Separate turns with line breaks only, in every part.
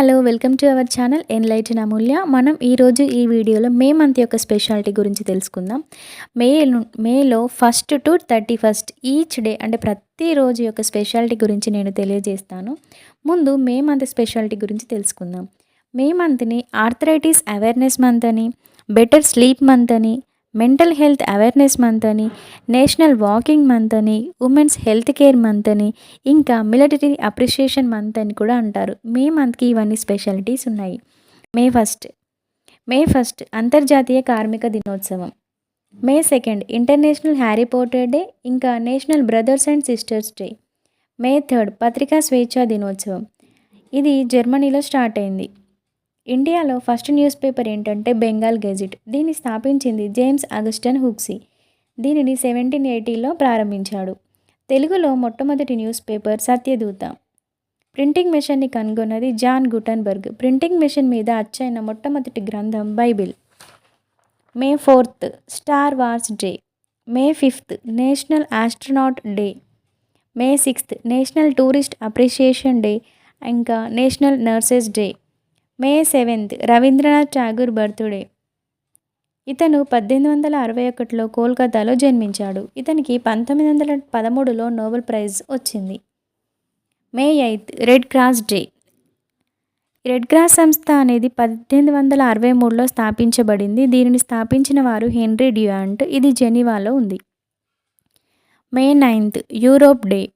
Hello welcome to our channel Enlighten Amulya. మనం ఈరోజు ఈ వీడియోలో మే మంత్ యొక్క స్పెషాలిటీ గురించి తెలుసుకుందాం. మే ను- మేలో first to thirty first each day అంటే ప్రతిరోజు యొక్క స్పెషాలిటీ గురించి నేను తెలియజేస్తాను. ముందు మే మంత్ స్పెషాలిటీ గురించి తెలుసుకుందాం. మే మంత్ని ఆర్థరైటిస్ అవేర్నెస్ మంత్ అని బెటర్ స్లీప్ మంత్ అని మెంటల్ హెల్త్ అవేర్నెస్ మంత్ అని నేషనల్ వాకింగ్ మంత్ అని ఉమెన్స్ హెల్త్ కేర్ మంత్ అని ఇంకా మిలిటరీ అప్రిషియేషన్ మంత్ అని కూడా అంటారు. మే మంత్కి ఇవన్నీ స్పెషాలిటీస్ ఉన్నాయి. May first. మే ఫస్ట్ అంతర్జాతీయ కార్మిక దినోత్సవం. May second international Harry Potter day ఇంకా national brothers and sisters day. May third పత్రికా స్వేచ్ఛా దినోత్సవం. ఇది జర్మనీలో స్టార్ట్ అయింది. ఇండియాలో ఫస్ట్ న్యూస్ పేపర్ ఏంటంటే బెంగాల్ గెజిట్. దీన్ని స్థాపించింది జేమ్స్ అగస్టన్ హుక్సీ దీనిని సెవెంటీన్ ఎయిటీలో ప్రారంభించాడు. తెలుగులో మొట్టమొదటి న్యూస్ పేపర్ సత్యదూత. ప్రింటింగ్ మెషిన్ని కనుగొన్నది జాన్ గుటన్బర్గ్. ప్రింటింగ్ మెషిన్ మీద అచ్చైన మొట్టమొదటి గ్రంథం Bible. May fourth Star Wars day. May fifth national astronaut day. May sixth national tourist appreciation day. ఇంకా national nurses day. May seventh Rabindranath Tagore birthday. ఇతను పద్దెనిమిది వందల అరవై ఒకటిలో కోల్కతాలో జన్మించాడు. ఇతనికి పంతొమ్మిది వందల పదమూడులో నోబెల్ ప్రైజ్ వచ్చింది. May eighth Red Cross day. Red Cross సంస్థ అనేది పద్దెనిమిది వందల అరవై మూడులో స్థాపించబడింది. దీనిని స్థాపించిన వారు హెన్రీ డ్యూయాంట్. ఇది జెనీవాలో ఉంది. May ninth Europe day.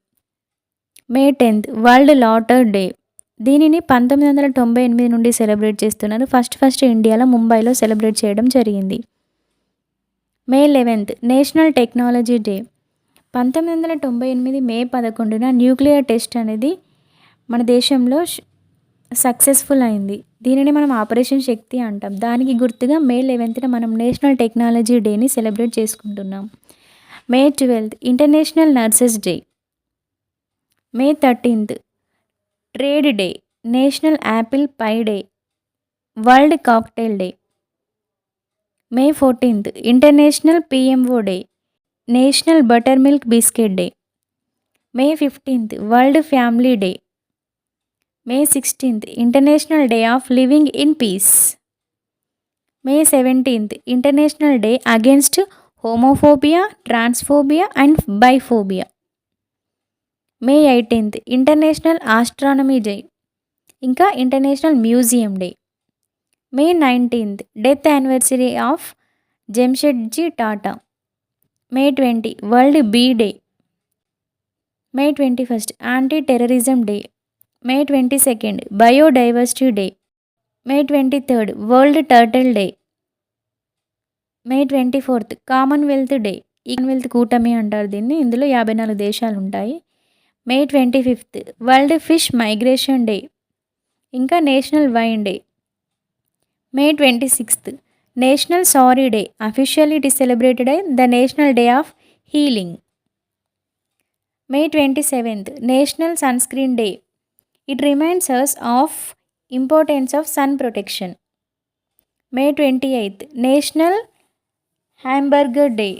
May tenth world laughter day. దీనిని పంతొమ్మిది వందల తొంభై ఎనిమిది నుండి సెలబ్రేట్ చేస్తున్నారు. ఫస్ట్ ఫస్ట్ ఇండియాలో ముంబైలో సెలబ్రేట్ చేయడం జరిగింది. May eleventh national technology day. పంతొమ్మిది వందల తొంభై ఎనిమిది మే పదకొండున న్యూక్లియర్ టెస్ట్ అనేది మన దేశంలో సక్సెస్ఫుల్ అయింది. దీనిని మనం ఆపరేషన్ శక్తి అంటాం. దానికి గుర్తుగా మే లెవెన్త్న మనం నేషనల్ టెక్నాలజీ డేని సెలబ్రేట్ చేసుకుంటున్నాం. May twelfth international nurses day. May thirteenth trade day national apple pie day world cocktail day. May fourteenth international PMO day national buttermilk biscuit day. May fifteenth world family day. May sixteenth international day of living in peace. May seventeenth international day against homophobia transphobia and biphobia. May eighteenth international astronomy day ఇంకా international museum day. May nineteenth death anniversary of Jamsetji Tata. May twenty world bee day. May twenty first anti terrorism day. May twenty second biodiversity day. May twenty third world turtle day. May twenty fourth Commonwealth day. Commonwealth కూటమి అంటారు దీన్ని. ఇందులో యాభై నాలుగు దేశాలు ఉంటాయి May twenty fifth world fish migration day ఇంకా national wine day. May twenty sixth national sorry day officially it is celebrated I the national day of healing. May twenty seventh national sunscreen day it reminds us of importance of sun protection. May twenty eighth national hamburger day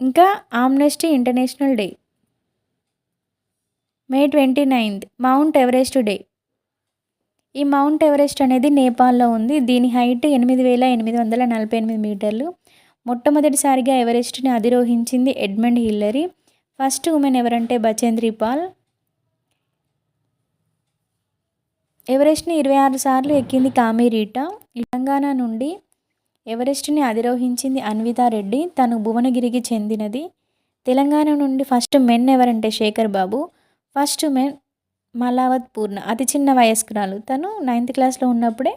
ఇంకా Amnesty International day. May twenty ninth Mount Everest day. ఈ Mount Everest అనేది నేపాల్లో ఉంది. దీని height ఎనిమిది వేల ఎనిమిది వందల నలభై ఎనిమిది మీటర్లు. మొట్టమొదటిసారిగా ఎవరెస్ట్ని అధిరోహించింది ఎడ్మండ్ హిల్లరీ. ఫస్ట్ ఉమెన్ ఎవరంటే బచేంద్రి పాల్. ఎవరెస్ట్ని ఇరవై ఆరు సార్లు ఎక్కింది కామిరీటా తెలంగాణ నుండి ఎవరెస్ట్ని అధిరోహించింది అన్వితా రెడ్డి. తను భువనగిరికి చెందినది. తెలంగాణ నుండి ఫస్ట్ మెన్ ఎవరంటే శేఖర్ బాబు. ఫస్ట్ మెన్ మలావత్ పూర్ణ అతి చిన్న వయస్కురాలు. తను నైన్త్ క్లాస్లో ఉన్నప్పుడే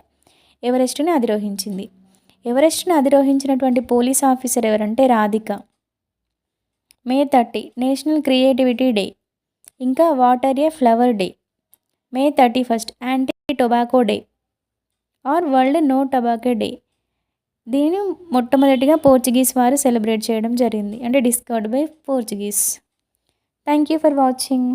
ఎవరెస్ట్ని అధిరోహించింది. ఎవరెస్ట్ని అధిరోహించినటువంటి పోలీస్ ఆఫీసర్ ఎవరంటే Radhika. May thirty national creativity day ఇంకా water a flower day. May thirty first anti tobacco day or world no tobacco day. దీనిని మొట్టమొదటిగా పోర్చుగీస్ వారు సెలబ్రేట్ చేయడం జరిగింది. అంటే discovered by Portuguese. Thank you for watching.